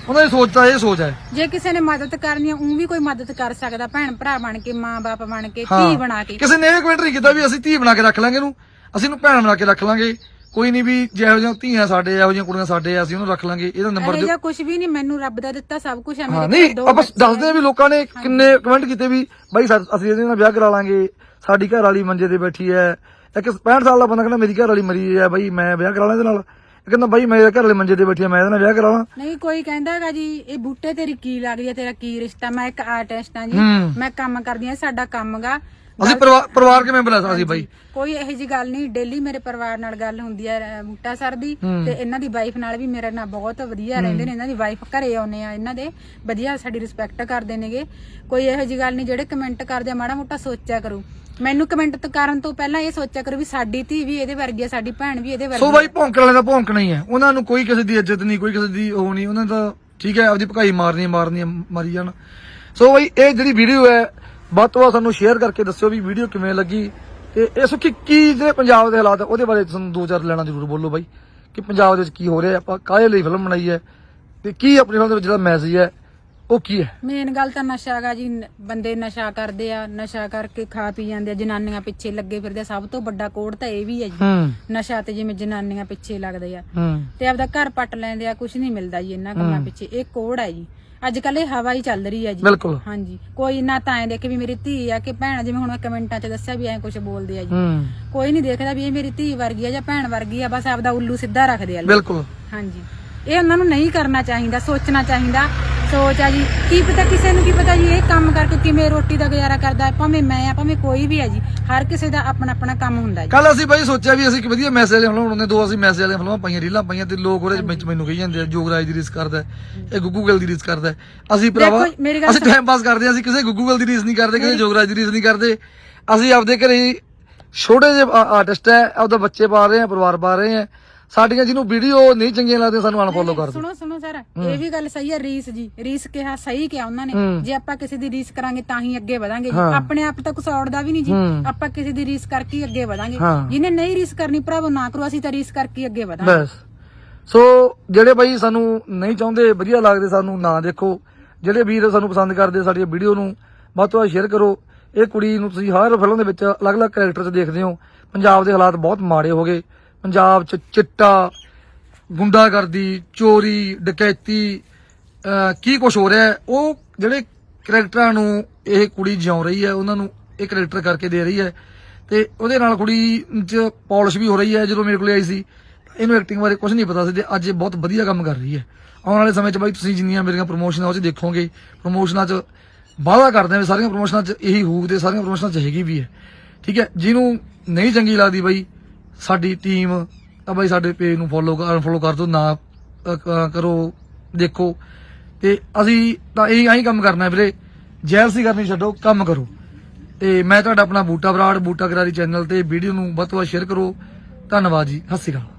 ਉਹਨਾਂ ਦੀ ਸੋਚ ਤਾਂ ਇਹ ਸੋਚ ਹੈ। ਜੇ ਕਿਸੇ ਨੇ ਮਦਦ ਕਰਨੀ ਆ ਉਹ ਵੀ ਕੋਈ ਮਦਦ ਕਰ ਸਕਦਾ ਭੈਣ ਭਰਾ ਬਣ ਕੇ ਮਾਂ-ਬਾਪ ਬਣ ਕੇ। ਧੀ ਬਣਾ ਕੇ। ਕਿਸੇ ਨੇ ਇਹ ਕਮੈਂਟ ਨਹੀਂ ਕੀਤਾ ਵੀ ਅਸੀਂ ਧੀ ਬਣਾ ਕੇ ਰੱਖ ਲਾਂਗੇ ਇਹਨੂੰ ਅਸੀਂ ਇਹਨੂੰ ਭੈਣ ਬਣਾ ਕੇ ਰੱਖ ਲਾਂਗੇ। ਕੋਈ ਨਹੀਂ ਵੀ ਜਿਹੋ ਜਿਹੀਆਂ ਧੀਆਂ ਸਾਡੇ ਇਹੋ ਜਿਹੀਆਂ ਕੁੜੀਆਂ ਸਾਡੇ ਆ ਅਸੀਂ ਉਹਨੂੰ ਰੱਖ ਲਾਂਗੇ ਇਹਦਾ ਨੰਬਰ ਇਹ ਦਿਓ। ਜਾਂ ਕੁਝ ਵੀ ਨਹੀਂ ਮੈਨੂੰ ਰੱਬ ਦਾ ਦਿੱਤਾ ਸਭ ਕੁਝ ਹੈ ਹਾਂ ਮੇਰੇ ਨਹੀਂ ਕੋਲ ਦੋ ਆਪਾਂ ਬੱਚੇ ਦੱਸਦੇ ਆ ਵੀ ਲੋਕਾਂ ਨੇ ਕਿੰਨੇ ਕਮੈਂਟ ਕੀਤੇ ਵੀ ਬਾਈ ਸਾ- ਅਸੀਂ ਇਹਦੇ ਨਾਲ ਵਿਆਹ ਕਰਾ ਲਾਂਗੇ ਸਾਡੀ ਘਰ ਵਾਲੀ ਮੰਜੇ ਤੇ ਬੈਠੀ ਹੈ। ਇੱਕ 65 ਸਾਲ ਦਾ ਬੰਦਾ ਕਹਿੰਦਾ ਮੇਰੀ ਘਰ ਵਾਲੀ ਮਰੀ ਹੈ ਬਾਈ ਮੈਂ ਵਿਆਹ ਕਰਾ ਲਾਂ ਇਹਦੇ ਨਾਲ। ਇਹ ਕਹਿੰਦਾ ਬਾਈ ਮੇਰੇ ਘਰ ਵਾਲੇ ਮੰਜੇ ਤੇ ਬੈਠੀ ਹੈ ਮੈਂ ਇਹਦੇ ਨਾਲ ਵਿਆਹ ਕਰਾ ਲਾਂ। ਨਹੀਂ ਕੋਈ ਕਹਿੰਦਾ ਹੈਗਾ ਜੀ ਇਹ ਬੂਟੇ ਤੇਰੀ ਕੀ ਲੱਗਦੀ ਹੈ ਤੇਰਾ ਕੀ ਰਿਸ਼ਤਾ ਮੈਂ ਇੱਕ ਆਰਟਿਸਟ ਹਾਂ ਜੀ ਹੂੰ। ਮੈਂ ਕੰਮ ਕਰਦੀ ਹਾਂ ਸਾਡਾ ਕੰਮ ਗਾ। ਅਸੀਂ ਪਰਿਵਾਰ ਪਰਿਵਾਰ ਕਿਵੇਂ ਸਕਦੇ ਬਾਈ? ਕੋਈ ਇਹੋ ਜੀ ਗੱਲ ਨਹੀਂ ਡੇਲੀ ਮੇਰੇ ਪਰਿਵਾਰ ਨਾਲ ਗੱਲ ਹੁੰਦੀ ਹੈ ਬੂਟਾ ਸਰ ਦੀ ਤੇ ਇਹਨਾਂ ਦੀ ਵਾਈਫ ਨਾਲ ਵੀ ਮੇਰੇ ਨਾਲ ਬਹੁਤ ਵਧੀਆ ਰਹਿੰਦੇ ਨੇ ਇਹਨਾਂ ਦੀ ਵਾਈਫ ਘਰੇ ਆਉਨੇ ਆ ਇਹਨਾਂ ਦੇ ਵਧੀਆ ਸਾਡੀ ਰਿਸਪੈਕਟ ਕਰਦੇ ਨੇਗੇ। ਕੋਈ ਇਹੋ ਜੀ ਗੱਲ ਨਹੀਂ ਜਿਹੜੇ ਕਮੈਂਟ ਕਰਦੇ ਆ ਮਾੜਾ ਮੋਟਾ ਸੋਚਿਆ ਕਰੋ। ਮੈਨੂੰ ਕਮੈਂਟ ਕਰਨ ਤੋਂ ਪਹਿਲਾਂ ਇਹ ਸੋਚਿਆ ਕਰੋ ਵੀ ਸਾਡੀ ਧੀ ਵੀ ਇਹਦੇ ਵਰਗੀ ਆ ਸਾਡੀ ਭੈਣ ਵੀ ਇਹਦੇ ਵਰਗੀ ਸੋ ਬਾਈ ਭੌਂਕਣ ਵਾਲੇ ਦਾ ਭੌਂਕਣਾ ਹੀ ਹੈ। ਉਹਨਾਂ ਨੂੰ ਕੋਈ ਕਿਸੇ ਦੀ ਇੱਜ਼ਤ ਨਹੀਂ ਕੋਈ ਕਿਸੇ ਦੀ ਉਹ ਨਹੀਂ ਉਹਨਾਂ ਦਾ ਠੀਕ ਹੈ ਆਪਦੀ ਭਕਾਈ ਮਾਰਨੀ ਮਾਰਨੀ ਮਾਰੀ ਜਾਣ। ਸੋ ਬਾਈ ਇਹ ਜਿਹੜੀ ਵੀਡੀਓ ਹੈ ਵੱਧ ਤੋਂ ਵੱਧ ਸਾਨੂੰ ਸ਼ੇਅਰ ਕਰਕੇ ਦੱਸਿਓ ਵੀ ਵੀਡੀਓ ਕਿਵੇਂ ਲੱਗੀ ਤੇ ਇਹ ਸੁੱਕੀ ਕੀ ਜਿਹੜੇ ਪੰਜਾਬ ਦੇ ਹਾਲਾਤ ਉਹਦੇ ਬਾਰੇ ਤੁਹਾਨੂੰ ਦੋ ਚਾਰ ਲੈਣਾ ਜ਼ਰੂਰ ਬੋਲੋ ਬਾਈ ਕਿ ਪੰਜਾਬ ਦੇ ਵਿੱਚ ਕੀ ਹੋ ਰਿਹਾ ਆਪਾਂ ਕਾਹਦੇ ਲਈ ਫਿਲਮ ਬਣਾਈ ਹੈ ਤੇ ਕੀ ਆਪਣੀ ਫਿਲਮ ਦੇ ਵਿੱਚ ਜਿਹੜਾ ਮੈਸੇਜ ਹੈ ਉਹ ਕੀ ਹੈ? ਮੇਨ ਗੱਲ ਤਾਂ ਨਸ਼ਾ ਹੈਗਾ ਜੀ ਨ- ਬੰਦੇ ਨਸ਼ਾ ਕਰਦੇ ਆ ਨਸ਼ਾ ਕਰਕੇ ਖਾ ਪੀ ਜਾਂਦੇ ਆ ਜਨਾਨੀਆਂ ਪਿੱਛੇ ਲੱਗੇ ਫਿਰਦੇ ਆ। ਸਭ ਤੋਂ ਵੱਡਾ ਕੋੜ ਤਾਂ ਇਹ ਵੀ ਹੈ ਜੀ। ਹੂੰ। ਨਸ਼ਾ ਤੇ ਜਿਵੇਂ ਜਨਾਨੀਆਂ ਪਿੱਛੇ ਲੱਗਦੇ ਆ। ਹੂੰ। ਤੇ ਆਪਦਾ ਘਰ ਪੱਟ ਲੈਂਦੇ ਆ ਕੁਝ ਨਹੀਂ ਮਿਲਦਾ ਜੀ ਇਹਨਾਂ ਕੰਮਾਂ ਪਿੱਛੇ ਇਹ ਕੋੜ ਹੈ ਜੀ। ਅੱਜ ਕੱਲ ਇਹ ਹਵਾ ਹੀ ਚੱਲ ਰਹੀ ਹੈ ਜੀ। ਬਿਲਕੁਲ। ਹਾਂਜੀ। ਕੋਈ ਨਾ ਤਾਂ ਐ ਦੇਖੇ ਵੀ ਮੇਰੀ ਧੀ ਆ ਕਿ ਭੈਣ ਜਿਵੇਂ ਹੁਣ ਕਮੈਂਟਾਂ 'ਚ ਦੱਸਿਆ ਵੀ ਐ ਕੁਝ ਬੋਲਦੇ ਆ ਜੀ। ਹੂੰ। ਕੋਈ ਨਹੀਂ ਦੇਖਦਾ ਵੀ ਇਹ ਮੇਰੀ ਧੀ ਵਰਗੀ ਆ ਜਾਂ ਭੈਣ ਵਰਗੀ ਆ ਬਸ ਆਪਦਾ ਉੱਲੂ ਸਿੱਧਾ ਰੱਖਦੇ ਆ। ਲੋਕ। ਬਿਲਕੁਲ। ਹਾਂਜੀ। ਇਹ ਉਹਨਾਂ ਨੂੰ ਨਹੀਂ ਕਰਨਾ ਚਾਹੀਦਾ ਸੋਚਣਾ ਚਾਹੀਦਾ। ਸੋਚ ਆ ਜੀ। ਕੀ ਪਤਾ ਕਿਸੇ ਨੂੰ ਕੀ ਪਤਾ ਜੀ ਇਹ ਕੰਮ ਕਰਕੇ ਕਿਵੇਂ ਰੋਟੀ ਦਾ ਗੁਜ਼ਾਰਾ ਕਰਦਾ ਹੈ ਭਾਵੇਂ ਮੈਂ ਆ ਭਾਵੇਂ ਕੋਈ ਵੀ ਹੈ ਜੀ ਹਰ ਕਿਸੇ ਦਾ ਆਪਣਾ ਆਪਣਾ ਕੰਮ ਹੁੰਦਾ ਜੀ। ਕੱਲ ਅਸੀਂ ਬਾਈ ਸੋਚਿਆ ਵੀ ਅਸੀਂ ਇੱਕ ਵਧੀਆ ਮੈਸੇਜ ਵਾਲੀਆਂ ਫਿਲਮਾਂ ਬਣਾਉਂਦੇ ਦੋ ਅਸੀਂ ਮੈਸੇਜ ਵਾਲੀਆਂ ਫਿਲਮਾਂ ਪਾਈਆਂ ਰੀਲਾਂ ਪਾਈਆਂ ਤੇ ਲੋਕ ਉਹਦੇ ਵਿੱਚ ਮੈਨੂੰ ਕਹੀ ਜਾਂਦੇ ਆ ਜੋਗਰਾਜ ਦੀ ਰੀਸ ਕਰਦਾ ਹੈ, ਇਹ ਗੁੱਗੂ ਗਿੱਲ ਦੀ ਰੀਸ ਕਰਦਾ ਹੈ। ਅਸੀਂ ਭਰਾਵਾ ਦੇਖੋ, ਮੇਰੀ ਗੱਲ ਅਸੀਂ ਟਾਈਮ ਪਾਸ ਕਰਦੇ ਹਾਂ, ਅਸੀਂ ਕਿਸੇ ਗੁੱਗੂ ਗਿੱਲ ਦੀ ਰੀਸ ਨਹੀਂ ਕਰਦੇ ਕਿਸੇ ਜੋਗਰਾਜ ਦੀ ਰੀਸ ਨਹੀਂ ਕਰਦੇ। ਅਸੀਂ ਆਪਦੇ ਘਰੇ ਹੀ ਛੋਟੇ ਜਿਹੇ ਆਰਟਿਸਟ ਹੈ ਆਪਦਾ ਬੱਚੇ ਪਾ ਰਹੇ ਆ ਪਰਿਵਾਰ ਪਾ ਰਹੇ ਆ ਸਾਡੀਆਂ ਜਿਹਨੂੰ ਵੀਡੀਓ ਨਹੀਂ ਚੰਗੀਆਂ ਲੱਗਦੀਆਂ ਸਾਨੂੰ ਅਨਫੋਲੋ ਕਰ ਦਿਓ। ਸੁਣੋ ਸੁਣੋ ਸਰ ਇਹ ਵੀ ਗੱਲ ਸਹੀ ਹੈ ਰੀਸ ਜੀ। ਰੀਸ ਕਿਹਾ ਸਹੀ ਕਿਹਾ ਉਹਨਾਂ ਨੇ। ਜੇ ਆਪਾਂ ਕਿਸੇ ਦੀ ਰੀਸ ਕਰਾਂਗੇ ਤਾਂ ਹੀ ਅੱਗੇ ਵਧਾਂਗੇ ਜੀ। ਆਪਣੇ ਆਪ ਤਾਂ ਕੁਛ ਔੜਦਾ ਵੀ ਨਹੀਂ ਜੀ। ਆਪਾਂ ਕਿਸੇ ਦੀ ਰੀਸ ਕਰਕੇ ਹੀ ਅੱਗੇ ਵਧਾਂਗੇ। ਜਿਹਨੇ ਨਹੀਂ ਰੀਸ ਕਰਨੀ ਭਰਾਵੋ ਨਾ ਕਰੋ। ਅਸੀਂ ਤਾਂ ਰੀਸ ਕਰਕੇ ਹੀ ਅੱਗੇ ਵਧਾਂਗੇ। ਬਸ। ਸੋ ਜਿਹੜੇ ਬਾਈ ਸਾਨੂੰ ਨਹੀਂ ਚਾਹੁੰਦੇ ਵਧੀਆ ਲੱਗਦੇ ਸਾਨੂੰ ਨਾ ਦੇਖੋ। ਜਿਹੜੇ ਵੀਰ ਸਾਨੂੰ ਪਸੰਦ ਕਰਦੇ ਸਾਡੀ ਵੀਡੀਓ ਨੂੰ ਵੱਧ ਤੋਂ ਵੱਧ ਸ਼ੇਅਰ ਕਰੋ। ਇਹ ਕੁੜੀ ਨੂੰ ਤੁਸੀਂ ਹਰ ਫਿਲਮ ਦੇ ਵਿੱਚ ਅਲੱਗ-ਅਲੱਗ ਕੈਰੈਕਟਰ 'ਚ ਦੇਖਦੇ ਹੋ। ਪੰਜਾਬ ਦੇ ਹਾਲਾਤ ਬਹੁਤ ਮਾੜੇ ਹੋ ਗਏ। ਪੰਜਾਬ 'ਚ ਚਿੱਟਾ, ਗੁੰਡਾਗਰਦੀ, ਚੋਰੀ, ਡਕੈਤੀ ਕੀ ਕੁਝ ਹੋ ਰਿਹਾ ਉਹ ਜਿਹੜੇ ਕਰੈਕਟਰਾਂ ਨੂੰ ਇਹ ਕੁੜੀ ਜਿਉਂ ਰਹੀ ਹੈ, ਉਹਨਾਂ ਨੂੰ ਇਹ ਕਰੈਕਟਰ ਕਰਕੇ ਦੇ ਰਹੀ ਹੈ ਤੇ ਉਹਦੇ ਨਾਲ ਕੁੜੀ 'ਚ ਪਾਲਿਸ਼ ਵੀ ਹੋ ਰਹੀ ਹੈ, ਜਦੋਂ ਮੇਰੇ ਕੋਲ ਆਈ ਸੀ ਇਹਨੂੰ ਐਕਟਿੰਗ ਬਾਰੇ ਕੁਝ ਨਹੀਂ ਪਤਾ ਸੀ ਤੇ ਅੱਜ ਇਹ ਬਹੁਤ ਵਧੀਆ ਕੰਮ ਕਰ ਰਹੀ ਹੈ। ਆਉਣ ਵਾਲੇ ਸਮੇਂ 'ਚ ਬਾਈ ਤੁਸੀਂ ਜਿੰਨੀਆਂ ਮੇਰੀਆਂ ਪ੍ਰੋਮੋਸ਼ਨਾਂ ਉਹ 'ਚ ਦੇਖੋਗੇ ਪ੍ਰੋਮੋਸ਼ਨਾਂ 'ਚ ਵਾਅਦਾ ਕਰਦੇ ਆ ਵੀ ਸਾਰੀਆਂ ਪ੍ਰੋਮੋਸ਼ਨਾਂ 'ਚ ਇਹੀ ਹੋਊ ਤੇ ਸਾਰੀਆਂ ਪ੍ਰੋਮੋਸ਼ਨਾਂ 'ਚ ਹੈਗੀ ਵੀ ਹੈ। ਠੀਕ ਹੈ, ਜਿਹਨੂੰ ਨਹੀਂ ਚੰਗੀ ਲੱਗਦੀ ਬਾਈ ਸਾਡੀ ਟੀਮ ਤਾਂ ਬਾਈ ਸਾਡੇ ਪੇਜ ਨੂੰ ਫੋਲੋ ਅਨਫੋਲੋ ਕਰ ਦਿਓ, ਨਾ ਕਰੋ, ਦੇਖੋ। ਤੇ ਅਸੀਂ ਤਾਂ ਇਹੀ, ਆਹੀ ਕੰਮ ਕਰਨਾ ਹੈ ਵੀਰੇ। ਜੈਲਸੀ ਕਰਨੀ ਛੱਡੋ, ਕੰਮ ਕਰੋ। ਤੇ ਮੈਂ ਤੁਹਾਡਾ ਆਪਣਾ ਬੂਟਾ ਬਰਾੜ, ਬੂਟਾ ਕਰਾਰੀ ਚੈਨਲ ਤੇ ਵੀਡੀਓ ਨੂੰ ਵੱਧ ਤੋਂ ਵੱਧ ਸ਼ੇਅਰ ਕਰੋ। ਧੰਨਵਾਦ ਜੀ, ਸਤਿ ਸ਼੍ਰੀ ਅਕਾਲ।